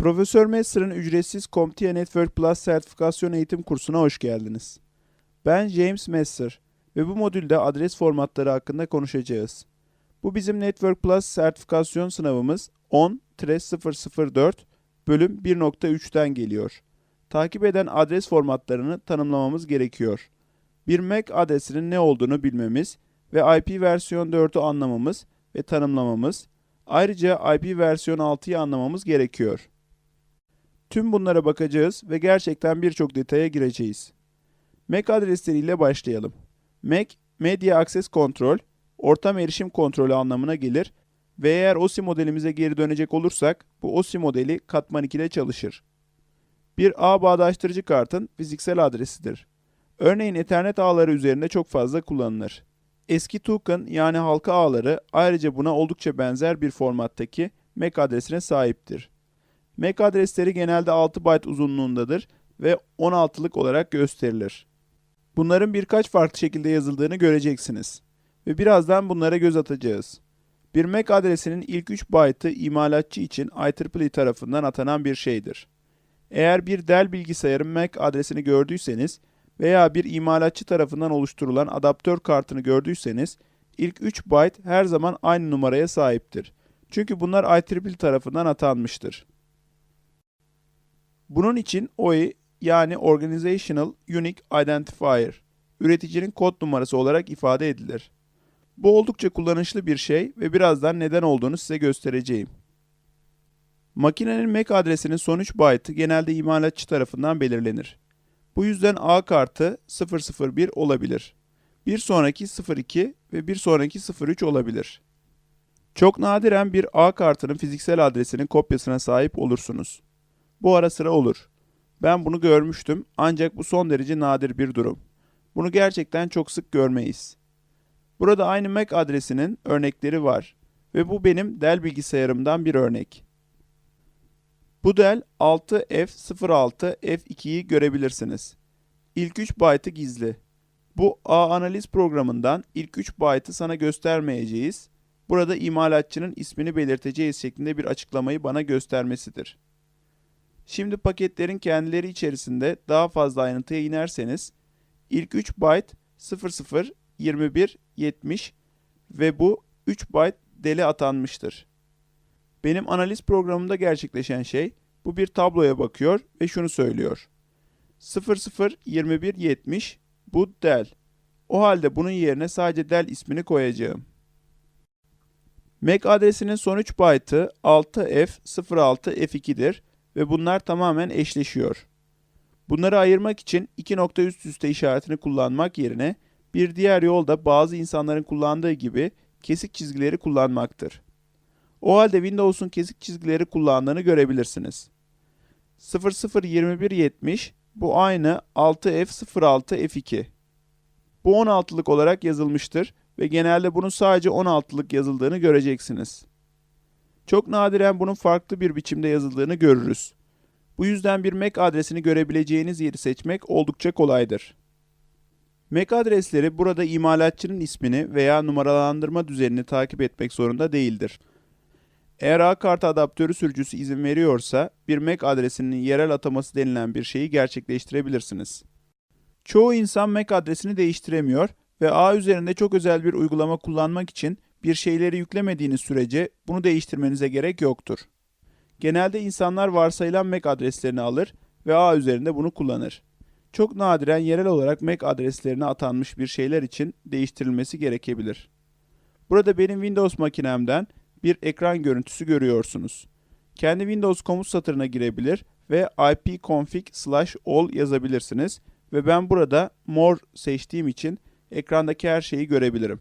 Profesör Messer'ın ücretsiz CompTIA Network Plus sertifikasyon eğitim kursuna hoş geldiniz. Ben James Messer ve bu modülde adres formatları hakkında konuşacağız. Bu bizim Network Plus sertifikasyon sınavımız 10-004 bölüm 1.3'ten geliyor. Takip eden adres formatlarını tanımlamamız gerekiyor. Bir MAC adresinin ne olduğunu bilmemiz ve IP versiyon 4'ü anlamamız ve tanımlamamız, ayrıca IP versiyon 6'yı anlamamız gerekiyor. Tüm bunlara bakacağız ve gerçekten birçok detaya gireceğiz. MAC adresleriyle başlayalım. MAC, Media Access Control, ortam erişim kontrolü anlamına gelir ve eğer OSI modelimize geri dönecek olursak bu OSI modeli katman 2'de çalışır. Bir ağ bağdaştırıcı kartın fiziksel adresidir. Örneğin Ethernet ağları üzerinde çok fazla kullanılır. Eski token yani halka ağları ayrıca buna oldukça benzer bir formattaki MAC adresine sahiptir. MAC adresleri genelde 6 byte uzunluğundadır ve 16'lık olarak gösterilir. Bunların birkaç farklı şekilde yazıldığını göreceksiniz ve birazdan bunlara göz atacağız. Bir MAC adresinin ilk 3 byte'ı imalatçı için IEEE tarafından atanan bir şeydir. Eğer bir Dell bilgisayarın MAC adresini gördüyseniz veya bir imalatçı tarafından oluşturulan adaptör kartını gördüyseniz ilk 3 byte her zaman aynı numaraya sahiptir. Çünkü bunlar IEEE tarafından atanmıştır. Bunun için OI yani Organizational Unique Identifier üreticinin kod numarası olarak ifade edilir. Bu oldukça kullanışlı bir şey ve birazdan neden olduğunu size göstereceğim. Makinenin MAC adresinin son 3 byte'ı genelde imalatçı tarafından belirlenir. Bu yüzden A kartı 001 olabilir. Bir sonraki 02 ve bir sonraki 03 olabilir. Çok nadiren bir A kartının fiziksel adresinin kopyasına sahip olursunuz. Bu ara sıra olur. Ben bunu görmüştüm ancak bu son derece nadir bir durum. Bunu gerçekten çok sık görmeyiz. Burada aynı MAC adresinin örnekleri var ve bu benim Dell bilgisayarımdan bir örnek. Bu Dell 6F06F2'yi görebilirsiniz. İlk 3 byte'ı gizli. Bu A analiz programından ilk 3 byte'ı sana göstermeyeceğiz. Burada imalatçının ismini belirteceğiz şeklinde bir açıklamayı bana göstermesidir. Şimdi paketlerin kendileri içerisinde daha fazla ayrıntıya inerseniz ilk 3 byte 00, 21, 70 ve bu 3 byte deli atanmıştır. Benim analiz programımda gerçekleşen şey bu bir tabloya bakıyor ve şunu söylüyor. 00, 21, 70 bu Dell. O halde bunun yerine sadece Dell ismini koyacağım. MAC adresinin son 3 byte'ı 6F06F2'dir ve bunlar tamamen eşleşiyor. Bunları ayırmak için iki nokta üst üste işaretini kullanmak yerine bir diğer yol da bazı insanların kullandığı gibi kesik çizgileri kullanmaktır. O halde Windows'un kesik çizgileri kullandığını görebilirsiniz. 002170 bu aynı 6F06F2. Bu 16'lık olarak yazılmıştır ve genelde bunun sadece 16'lık yazıldığını göreceksiniz. Çok nadiren bunun farklı bir biçimde yazıldığını görürüz. Bu yüzden bir MAC adresini görebileceğiniz yeri seçmek oldukça kolaydır. MAC adresleri burada imalatçının ismini veya numaralandırma düzenini takip etmek zorunda değildir. Eğer A kart adaptörü sürücüsü izin veriyorsa bir MAC adresinin yerel ataması denilen bir şeyi gerçekleştirebilirsiniz. Çoğu insan MAC adresini değiştiremiyor ve A üzerinde çok özel bir uygulama kullanmak için bir şeyleri yüklemediğiniz sürece bunu değiştirmenize gerek yoktur. Genelde insanlar varsayılan MAC adreslerini alır ve A üzerinde bunu kullanır. Çok nadiren yerel olarak MAC adreslerine atanmış bir şeyler için değiştirilmesi gerekebilir. Burada benim Windows makinemden bir ekran görüntüsü görüyorsunuz. Kendi Windows komut satırına girebilir ve ipconfig all yazabilirsiniz ve ben burada more seçtiğim için ekrandaki her şeyi görebilirim.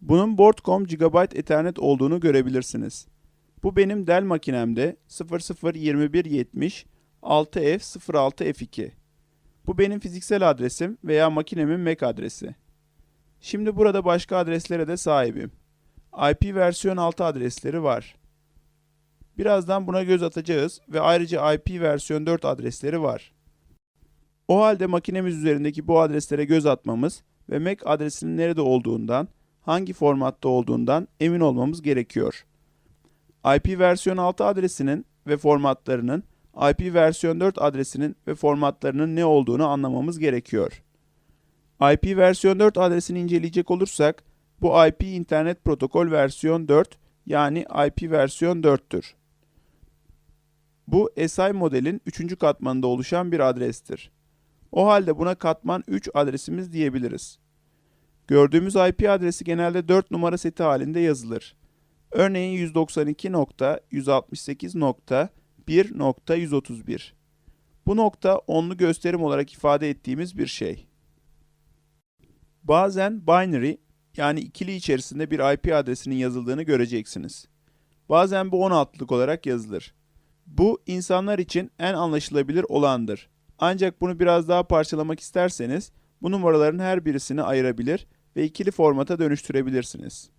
Bunun Broadcom GB Ethernet olduğunu görebilirsiniz. Bu benim Dell makinemde 002170 6F06F2. Bu benim fiziksel adresim veya makinemin MAC adresi. Şimdi burada başka adreslere de sahibim. IP versiyon 6 adresleri var. Birazdan buna göz atacağız ve ayrıca IP versiyon 4 adresleri var. O halde makinemiz üzerindeki bu adreslere göz atmamız ve MAC adresinin nerede olduğundan, hangi formatta olduğundan emin olmamız gerekiyor. IP versiyon 6 adresinin ve formatlarının IP versiyon 4 adresinin ve formatlarının ne olduğunu anlamamız gerekiyor. IP versiyon 4 adresini inceleyecek olursak bu IP internet protokol versiyon 4 yani IP versiyon 4'tür. Bu SI modelin 3. katmanında oluşan bir adrestir. O halde buna katman 3 adresimiz diyebiliriz. Gördüğümüz IP adresi genelde 4 numara seti halinde yazılır. Örneğin 192.168.1.131. Bu nokta onlu gösterim olarak ifade ettiğimiz bir şey. Bazen binary yani ikili içerisinde bir IP adresinin yazıldığını göreceksiniz. Bazen bu 16'lık olarak yazılır. Bu insanlar için en anlaşılabilir olandır. Ancak bunu biraz daha parçalamak isterseniz bu numaraların her birisini ayırabilir ve ikili formata dönüştürebilirsiniz.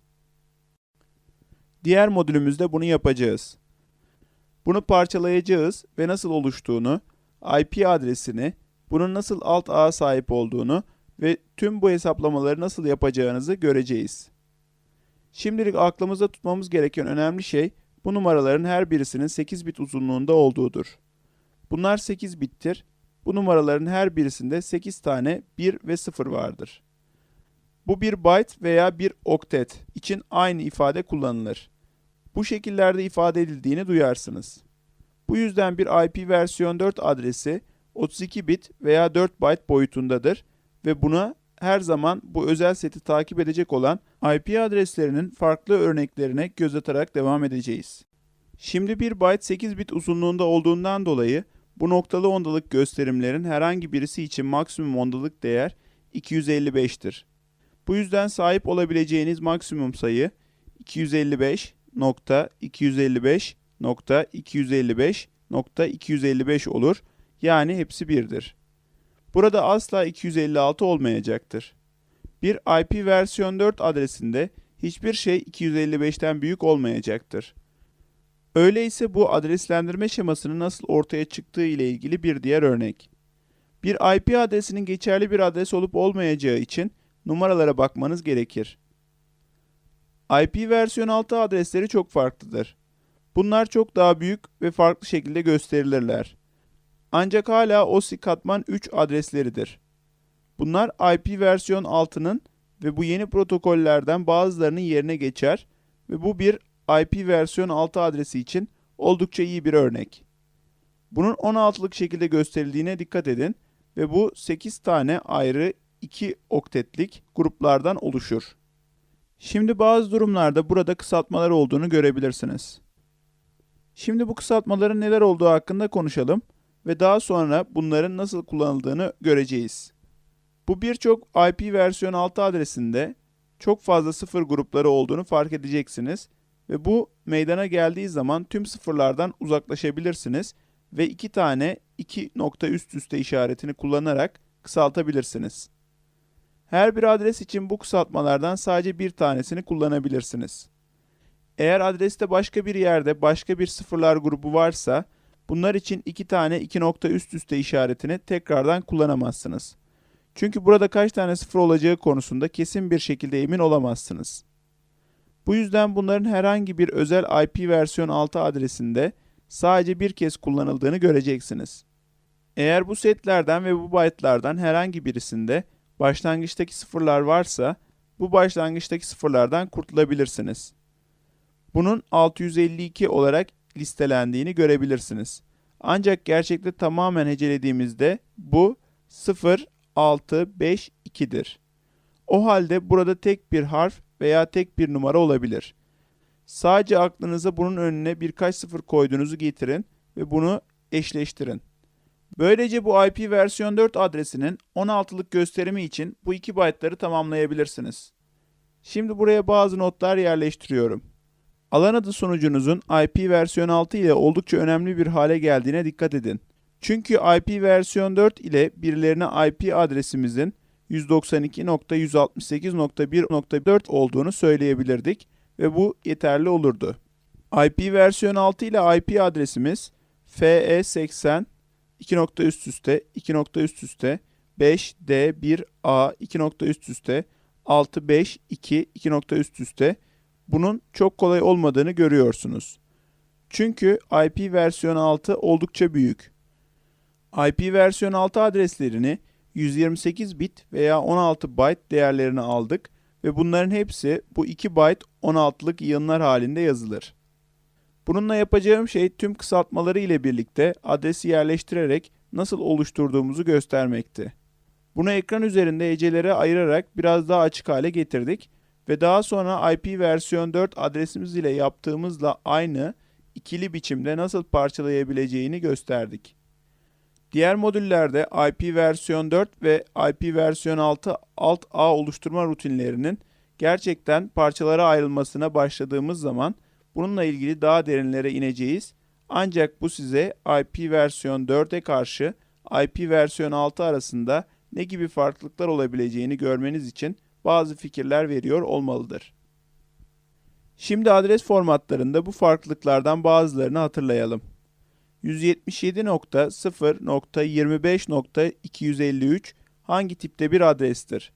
Diğer modülümüzde bunu yapacağız. Bunu parçalayacağız ve nasıl oluştuğunu, IP adresini, bunun nasıl alt ağa sahip olduğunu ve tüm bu hesaplamaları nasıl yapacağınızı göreceğiz. Şimdilik aklımızda tutmamız gereken önemli şey bu numaraların her birisinin 8 bit uzunluğunda olduğudur. Bunlar 8 bittir. Bu numaraların her birisinde 8 tane 1 ve 0 vardır. Bu bir byte veya bir oktet için aynı ifade kullanılır. Bu şekillerde ifade edildiğini duyarsınız. Bu yüzden bir IP versiyon 4 adresi 32 bit veya 4 byte boyutundadır ve buna her zaman bu özel seti takip edecek olan IP adreslerinin farklı örneklerine göz atarak devam edeceğiz. Şimdi bir byte 8 bit uzunluğunda olduğundan dolayı bu noktalı ondalık gösterimlerin herhangi birisi için maksimum ondalık değer 255'tir. Bu yüzden sahip olabileceğiniz maksimum sayı 255.255.255.255 olur. Yani hepsi 1'dir. Burada asla 256 olmayacaktır. Bir IP versiyon 4 adresinde hiçbir şey 255'ten büyük olmayacaktır. Öyleyse bu adreslendirme şemasının nasıl ortaya çıktığı ile ilgili bir diğer örnek. Bir IP adresinin geçerli bir adres olup olmayacağı için numaralara bakmanız gerekir. IP versiyon 6 adresleri çok farklıdır. Bunlar çok daha büyük ve farklı şekilde gösterilirler. Ancak hala OSI katman 3 adresleridir. Bunlar IP versiyon 6'nın ve bu yeni protokollerden bazılarının yerine geçer ve bu bir IP versiyon 6 adresi için oldukça iyi bir örnek. Bunun 16'lık şekilde gösterildiğine dikkat edin ve bu 8 tane ayrı 2 oktetlik gruplardan oluşur. Şimdi bazı durumlarda burada kısaltmalar olduğunu görebilirsiniz. Şimdi bu kısaltmaların neler olduğu hakkında konuşalım ve daha sonra bunların nasıl kullanıldığını göreceğiz. Bu birçok IP versiyon 6 adresinde çok fazla sıfır grupları olduğunu fark edeceksiniz ve bu meydana geldiği zaman tüm sıfırlardan uzaklaşabilirsiniz ve iki tane iki nokta üst üste işaretini kullanarak kısaltabilirsiniz. Her bir adres için bu kısaltmalardan sadece bir tanesini kullanabilirsiniz. Eğer adreste başka bir yerde başka bir sıfırlar grubu varsa bunlar için iki tane iki nokta üst üste işaretini tekrardan kullanamazsınız. Çünkü burada kaç tane sıfır olacağı konusunda kesin bir şekilde emin olamazsınız. Bu yüzden bunların herhangi bir özel IP versiyon 6 adresinde sadece bir kez kullanıldığını göreceksiniz. Eğer bu setlerden ve bu byte'lardan herhangi birisinde başlangıçtaki sıfırlar varsa bu başlangıçtaki sıfırlardan kurtulabilirsiniz. Bunun 652 olarak listelendiğini görebilirsiniz. Ancak gerçekte tamamen hecelediğimizde bu 0, 6, 5, 2'dir. O halde burada tek bir harf veya tek bir numara olabilir. Sadece aklınıza bunun önüne birkaç sıfır koyduğunuzu getirin ve bunu eşleştirin. Böylece bu IP versiyon 4 adresinin 16'lık gösterimi için bu 2 byte'ları tamamlayabilirsiniz. Şimdi buraya bazı notlar yerleştiriyorum. Alan adı sunucunuzun IP versiyon 6 ile oldukça önemli bir hale geldiğine dikkat edin. Çünkü IP versiyon 4 ile birilerine IP adresimizin 192.168.1.4 olduğunu söyleyebilirdik ve bu yeterli olurdu. IP versiyon 6 ile IP adresimiz FE80 2 nokta üst üste 2 nokta üst üste 5 D 1 A 2 nokta üst üste 6 5 2 2 nokta üst üste bunun çok kolay olmadığını görüyorsunuz. Çünkü IP versiyon 6 oldukça büyük. IP versiyon 6 adreslerini 128 bit veya 16 byte değerlerini aldık ve bunların hepsi bu 2 byte 16'lık yığınlar halinde yazılır. Bununla yapacağım şey tüm kısaltmaları ile birlikte adresi yerleştirerek nasıl oluşturduğumuzu göstermekti. Bunu ekran üzerinde hecelere ayırarak biraz daha açık hale getirdik ve daha sonra IP versiyon 4 adresimiz ile yaptığımızla aynı ikili biçimde nasıl parçalayabileceğini gösterdik. Diğer modüllerde IP versiyon 4 ve IP versiyon 6 alt ağ oluşturma rutinlerinin gerçekten parçalara ayrılmasına başladığımız zaman bununla ilgili daha derinlere ineceğiz. Ancak bu size IP versiyon 4'e karşı IP versiyon 6 arasında ne gibi farklılıklar olabileceğini görmeniz için bazı fikirler veriyor olmalıdır. Şimdi adres formatlarında bu farklılıklardan bazılarını hatırlayalım. 177.0.25.253 hangi tipte bir adrestir?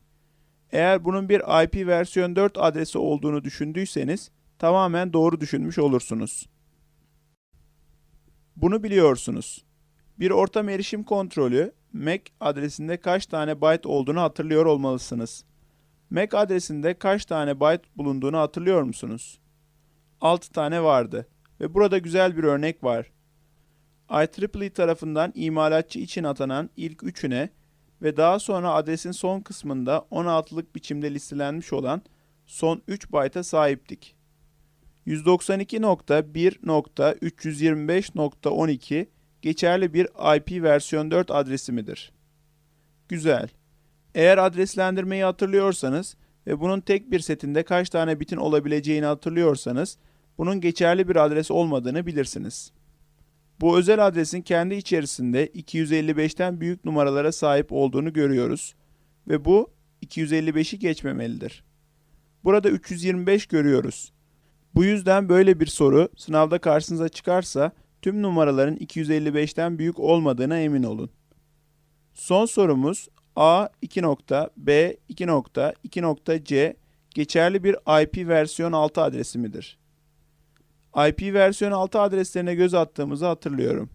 Eğer bunun bir IP versiyon 4 adresi olduğunu düşündüyseniz tamamen doğru düşünmüş olursunuz. Bunu biliyorsunuz. Bir ortam erişim kontrolü MAC adresinde kaç tane byte olduğunu hatırlıyor olmalısınız. MAC adresinde kaç tane byte bulunduğunu hatırlıyor musunuz? 6 tane vardı ve burada güzel bir örnek var. IEEE tarafından imalatçı için atanan ilk üçüne ve daha sonra adresin son kısmında 16'lık biçimde listelenmiş olan son 3 byte'a sahiptik. 192.1.325.12 geçerli bir IP versiyon 4 adresi midir? Güzel. Eğer adreslendirmeyi hatırlıyorsanız ve bunun tek bir setinde kaç tane bitin olabileceğini hatırlıyorsanız bunun geçerli bir adres olmadığını bilirsiniz. Bu özel adresin kendi içerisinde 255'ten büyük numaralara sahip olduğunu görüyoruz ve bu 255'i geçmemelidir. Burada 325 görüyoruz. Bu yüzden böyle bir soru sınavda karşınıza çıkarsa tüm numaraların 255'ten büyük olmadığına emin olun. Son sorumuz A 2 nokta, B 2 nokta, 2 nokta C geçerli bir IP versiyon 6 adresi midir? IP versiyon 6 adreslerine göz attığımızı hatırlıyorum.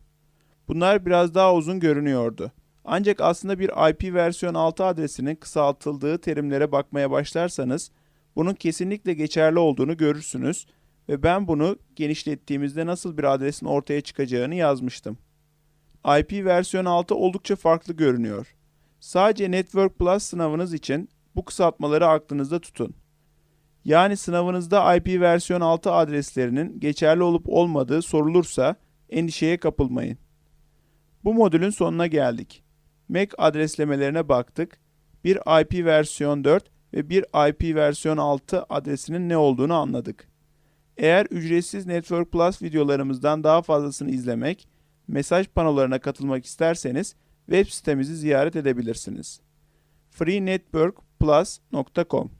Bunlar biraz daha uzun görünüyordu. Ancak aslında bir IP versiyon 6 adresinin kısaltıldığı terimlere bakmaya başlarsanız bunun kesinlikle geçerli olduğunu görürsünüz ve ben bunu genişlettiğimizde nasıl bir adresin ortaya çıkacağını yazmıştım. IP versiyon 6 oldukça farklı görünüyor. Sadece Network Plus sınavınız için bu kısaltmaları aklınızda tutun. Yani sınavınızda IP versiyon 6 adreslerinin geçerli olup olmadığı sorulursa endişeye kapılmayın. Bu modülün sonuna geldik. MAC adreslemelerine baktık. Bir IP versiyon 4 ve bir IP versiyon 6 adresinin ne olduğunu anladık. Eğer ücretsiz Network Plus videolarımızdan daha fazlasını izlemek, mesaj panolarına katılmak isterseniz web sitemizi ziyaret edebilirsiniz. freenetworkplus.com